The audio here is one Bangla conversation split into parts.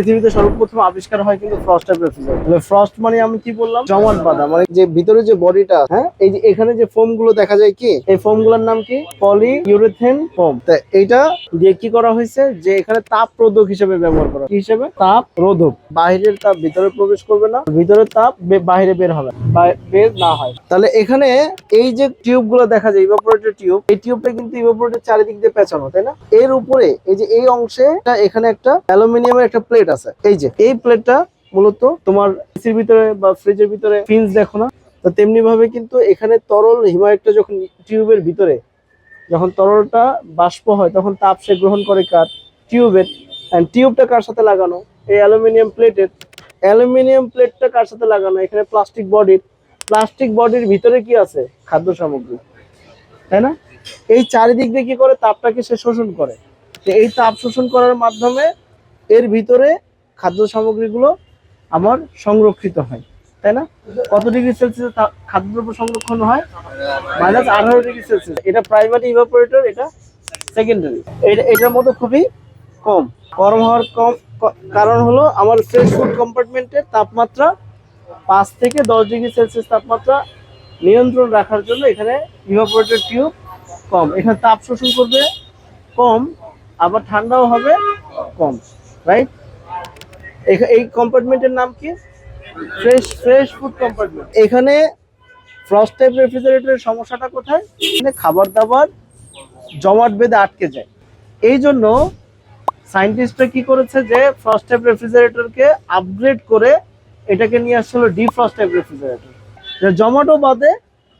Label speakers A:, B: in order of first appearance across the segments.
A: পৃথিবীতে সর্বপ্রথম আবিষ্কার হয় কিন্তু ফ্রস্ট রেফ্রিজারেটর ফ্রস্ট মানে আমি কি বললাম? জমাট বাঁধা মানে যে ভিতরে যে বডিটা হ্যাঁ? এই যে এখানে যে ফোমগুলো দেখা যায় কি? এই ফোমগুলোর নাম কি? পলি ইউরেথেন ফোম তা এইটা দিয়ে কি করা হয়েছে? যে এখানে তাপ রোধক হিসেবে ব্যবহার করা হিসেবে? তাপ রোধক বাইরের তাপ ভিতরে প্রবেশ করবে না, ভিতরের তাপ বাইরে বের হবে বের না হয়। তাহলে এখানে এই যে টিউবগুলো দেখা যায় ইভাপোরেটর টিউব এই টিউবটা কিন্তু ইভাপোরেটর চারিদিক দিয়ে পেঁচানো তাই না? এর উপরে এই যে এই অংশে এখানে একটা অ্যালুমিনিয়ামের একটা প্লেট আছে। এই যে, এই প্লেটটা মূলত তোমার এসির ভিতরে বা ফ্রিজের ভিতরে ফিন্স দেখো না। তো তেমনি ভাবে কিন্তু এখানে তরল হিমায়িটটা যখন টিউবের ভিতরে, যখন তরলটা বাষ্প হয়, তখন তাপ সে গ্রহণ করে কার? টিউবের অ্যান্ড টিউবটা কার সাথে লাগানো? এই অ্যালুমিনিয়াম প্লেটের অ্যালুমিনিয়াম প্লেটটা কার সাথে লাগানো? এখানে প্লাস্টিক বডির প্লাস্টিক বডির ভিতরে কি আছে? খাদ্য সামগ্রী। তাই না? এই চারিদিক দিয়ে কি করে? তাপটাকে সে শোষণ করে। এই তাপ শোষণ করার মাধ্যমে এর ভিতরে খাদ্য সামগ্রীগুলো আমার সংরক্ষিত হয়, তাই না? কত ডিগ্রি সেলসিয়াস খাদ্যদ্রব্য সংরক্ষণ হয়? মাইনাস আঠারো ডিগ্রি সেলসিয়াস। এটা প্রাইমারি ইভাপোরেটর এটা সেকেন্ডারি এটা, এটার মতো খুবই কম। গরম হওয়ার কম কারণ হলো আমার ফ্রেশ ফুড কম্পার্টমেন্টের তাপমাত্রা পাঁচ থেকে দশ ডিগ্রি সেলসিয়াস তাপমাত্রা নিয়ন্ত্রণ রাখার জন্য এখানে ইভাপোরেটর টিউব কম। এখানে তাপ শোষণ করবে কম, আবার ঠান্ডাও হবে কম। রাইট এই কম্পার্টমেন্টের নাম কি? ফ্রেশ ফ্রেশ ফুড কম্পার্টমেন্ট এখানে ফ্রস্ট টাইপ রেফ্রিজারেটরের সমস্যাটা কোথায়? এখানে খাবার দাবার জমাট বেঁধে আটকে যায়। এই জন্য সায়েন্টিস্টরা কি করেছে যে ফ্রস্ট টাইপ রেফ্রিজারেটরকে আপগ্রেড করে এটাকে নিয়ে আসছিল ডিফ্রস্ট টাইপ রেফ্রিজারেটর জমাটো বাদে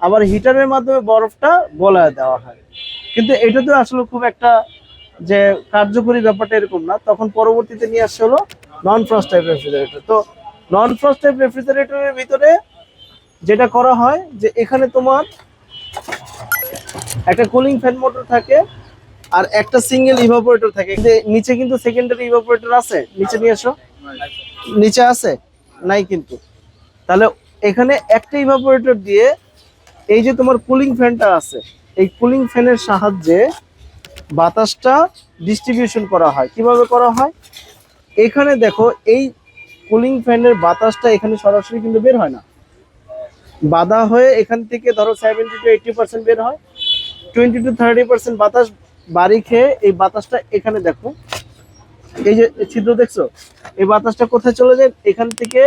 A: আবার হিটারের মাধ্যমে বরফটা গলায় দেওয়া হয়। কিন্তু এটা তো আসলে খুব একটা যে কার্যকরী ব্যাপারটা এরকম না, তখন পরবর্তীতে নিয়ে আসছে হলো নন ফ্রস্ট টাইপ রেফ্রিজারেটর তো নন ফ্রস্ট টাইপ রেফ্রিজারেটরের ভিতরে যেটা করা হয় যে এখানে তোমার একটা কুলিং ফ্যান মোটর থাকে আর একটা সিঙ্গেল ইভাপোরেটর থাকে। যে নিচে কিন্তু সেকেন্ডারি ইভাপোরেটর আছে, নিচে নিয়ে এসো। নিচে আছে? নাই কিন্তু। তাহলে এখানে একটা ইভাপোরেটর দিয়ে এই যে তোমার কুলিং ফ্যানটা আছে, এই কুলিং ফ্যানের সাহায্যে বাতাসটা ডিস্ট্রিবিউশন করা হয়। কীভাবে করা হয়? এখানে দেখো, এই কুলিং ফ্যানের বাতাসটা এখানে সরাসরি কিন্তু বের হয় না। বাধা হয়ে এখান থেকে ধরো সেভেন্টি টু এইটটি পার্সেন্ট বের হয়। টোয়েন্টি টু থার্টি পার্সেন্ট বাতাস বাড়ি খেয়ে এই বাতাসটা এখানে দেখো। এই যে ছিদ্র দেখছ? এই বাতাসটা কোথায় চলে যায়? এখান থেকে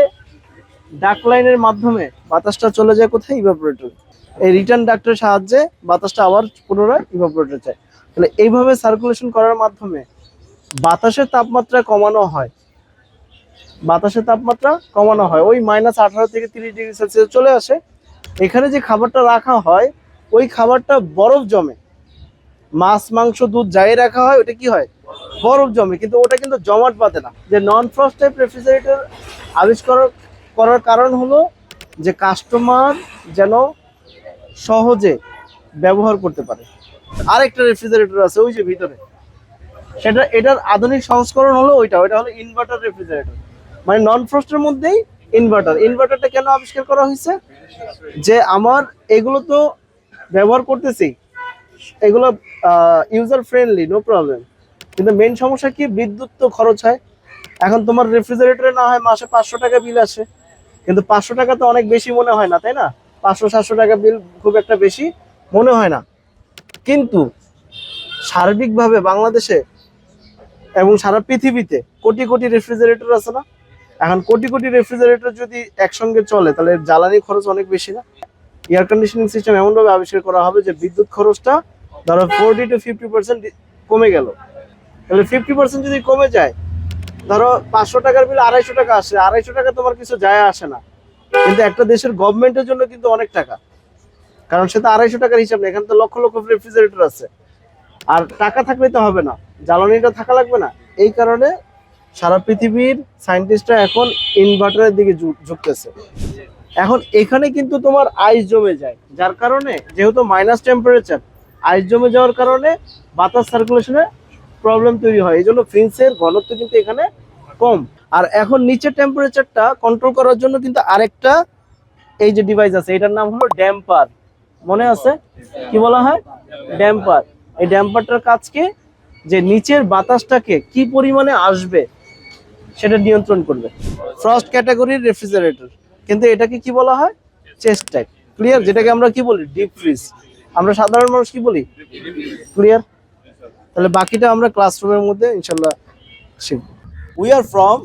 A: ডাক লাইনের মাধ্যমে বাতাসটা চলে যায় কোথায়? ইভাপোরেটর এই রিটার্ন ডাক্টের সাহায্যে বাতাসটা আবার পুনরায় ইভাপোরেটর যায়। তাহলে এইভাবে সার্কুলেশন করার মাধ্যমে বাতাসের তাপমাত্রা কমানো হয়। বাতাসের তাপমাত্রা কমানো হয়। ওই মাইনাস আঠারো থেকে তিরিশ ডিগ্রি সেলসিয়াস চলে আসে। এখানে যে খাবারটা রাখা হয়, ওই খাবারটা বরফ জমে। মাছ, মাংস, দুধ যাই রাখা হয়, ওটা কি হয়? বরফ জমে। কিন্তু ওটা কিন্তু জমাট বাঁধে না। যে নন ফ্রস্ট টাইপ রেফ্রিজারেটর আবিষ্কার করার কারণ হলো যে কাস্টমার যেন সহজে ব্যবহার করতে পারে। আরেকটা রেফ্রিজারেটর আছে, ওই যে ভিতরে। সেটা, এটার আধুনিক সংস্করণ হলো ওইটা ওইটা হলো ইনভার্টার রেফ্রিজারেটর মানে নন ফ্রস্টের মধ্যেই ইনভার্টার ইনভার্টারটা কেন আবিষ্কার করা হয়েছে? যে আমার এগুলো তো ব্যবহার করতেছি। এগুলো ইউজার ফ্রেন্ডলি নো প্রবলেম কিন্তু মেন সমস্যা কি? বিদ্যুৎ তো খরচ হয়। এখন তোমার রেফ্রিজারেটরে না হয় মাসে পাঁচশো টাকা বিল আসে। কিন্তু পাঁচশো টাকা তো অনেক বেশি মনে হয় না, তাই না? পাঁচশো, সাতশো টাকা বিল খুব একটা বেশি মনে হয় না। কিন্তু সার্বিকভাবে বাংলাদেশে এবং সারা পৃথিবীতে কোটি কোটি রেফ্রিজারেটর আছে না? এখন কোটি কোটি রেফ্রিজারেটর যদি একসঙ্গে চলে, তাহলে জ্বালানি খরচ অনেক বেশি না? এয়ার কন্ডিশনিং সিস্টেম এমনভাবে আবিষ্কার করা হবে যে বিদ্যুৎ খরচটা ধরো ফোরটি টু ফিফটি পার্সেন্ট কমে গেল। তাহলে ফিফটি পার্সেন্ট যদি কমে যায়, ধরো পাঁচশো টাকার বিল আড়াইশো টাকা আসে, আড়াইশো টাকা তোমার কিছু যায় আসে না। কিন্তু একটা দেশের গভর্নমেন্টের জন্য কিন্তু অনেক টাকা। কারণ সেটা আড়াইশো টাকার হিসাব নেই, এখানে তো লক্ষ লক্ষ রেফ্রিজারেটর আছে। আর টাকা থাকলে তো হবে না, জ্বালানিটা থাকা লাগবে না। এই কারণে সারা পৃথিবীর সায়েন্টিস্টরা এখন ইনভার্টারের দিকে ঝুঁক- ঝুঁকতেছে। এখন এখানে কিন্তু তোমার আইস জমে যায়, যার কারণে যেহেতু মাইনাস টেম্পারেচার আইস জমে যাওয়ার কারণে বাতাস সার্কুলেশনে প্রবলেম তৈরি হয়। এই জন্য ফ্রিন্সের ঘনত্ব কিন্তু এখানে কম। আর এখন নিচের টেম্পারেচারটা কন্ট্রোল করার জন্য কিন্তু আরেকটা এই যে ডিভাইস আছে, এটার নাম হলো ড্যাম্পার মনে আছে? কি বলা হয়? ড্যাম্পার। এই ড্যাম্পারটার কাজ কি যে নিচের বাতাসটাকে কি পরিমাণে আসবে সেটা নিয়ন্ত্রণ করবে। ফ্রস্ট ক্যাটাগরির রেফ্রিজারেটর কিন্তু এটাকে কি বলা হয়? চেস্ট টাইপ ক্লিয়ার যেটাকে আমরা কি বলি? ডিপ ফ্রিজ আমরা সাধারণ মানুষ কি বলি? ক্লিয়ার তাহলে বাকিটা আমরা ক্লাসরুমের মধ্যে ইনশাল্লাহ শিখব। We are from